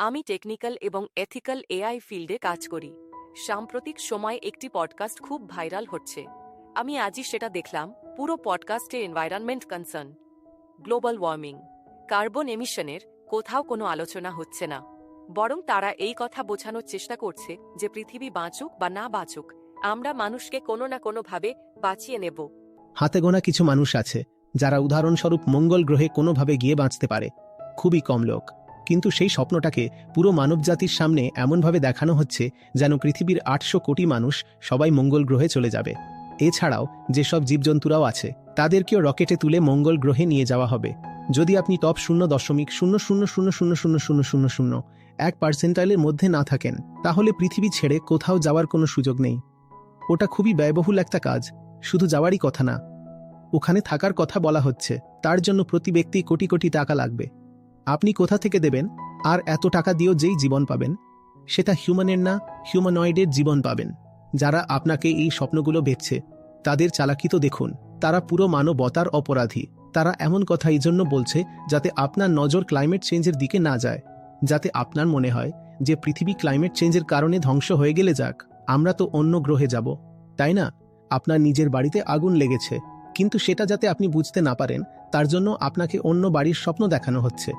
আমি টেকনিক্যাল এবং ethical AI ফিল্ডে কাজ করি। সাম্প্রতিক সময়ে একটি পডকাস্ট খুব ভাইরাল হচ্ছে। আমি আজই সেটা দেখলাম, পুরো পডকাস্টে environment concern. Global warming. Carbon এমিশনের কোথাও কোনো আলোচনা হচ্ছে না। বরং তারা এই কথা বোঝানোর চেষ্টা করছে যে পৃথিবী বাঁচুক বা না বাঁচুক, আমরা মানুষকে কোনো না কোনোভাবে বাঁচিয়ে নেব। হাতে গোনা কিছু মানুষ আছে, যারা উদাহরণস্বরূপ মঙ্গল গ্রহে কোনোভাবে গিয়ে বাঁচতে পারে। খুবই কম লোক। কিন্তু সেই স্বপ্নটাকে পুরো মানবজাতির সামনে এমনভাবে দেখানো হচ্ছে যেন পৃথিবীর আটশো কোটি মানুষ সবাই মঙ্গল গ্রহে চলে যাবে। এছাড়াও যেসব জীবজন্তুরাও আছে, তাদেরকেও রকেটে তুলে মঙ্গল গ্রহে নিয়ে যাওয়া হবে। যদি আপনি টপ শূন্য দশমিক শূন্য শূন্য শূন্য শূন্য শূন্য শূন্য শূন্য শূন্য এক পার্সেন্টাইলের মধ্যে না থাকেন, তাহলে পৃথিবী ছেড়ে কোথাও যাওয়ার কোনো সুযোগ নেই। ওটা খুবই ব্যয়বহুল একটা কাজ, শুধু যাওয়ারই কথা না। ওখানে থাকার কথা বলা হচ্ছে, তার জন্য প্রতি ব্যক্তি কোটি কোটি টাকা লাগবে। আপনি কোথা থেকে দেবেন? আর এত টাকা দিয়েও যেই জীবন পাবেন? সেটা হিউম্যানের না হিউম্যানয়েডের জীবন পাবেন। যারা আপনাকে এই স্বপ্নগুলো বেচছে তাদের চালাকি তো দেখুন। তারা পুরো মানবতার অপরাধী। তারা এমন কথা এই জন্য বলছে যাতে আপনার নজর ক্লাইমেট চেঞ্জের দিকে না যায়। যাতে আপনার মনে হয় যে পৃথিবী ক্লাইমেট চেঞ্জের কারণে ধ্বংস হয়ে গেলে যাক। আমরা তো অন্য গ্রহে যাব, তাই না? আপনার নিজের বাড়িতে আগুন লেগেছে। কিন্তু সেটা যাতে আপনি বুঝতে না পারেন, তার জন্য আপনাকে অন্য বাড়ির স্বপ্ন দেখানো হচ্ছে।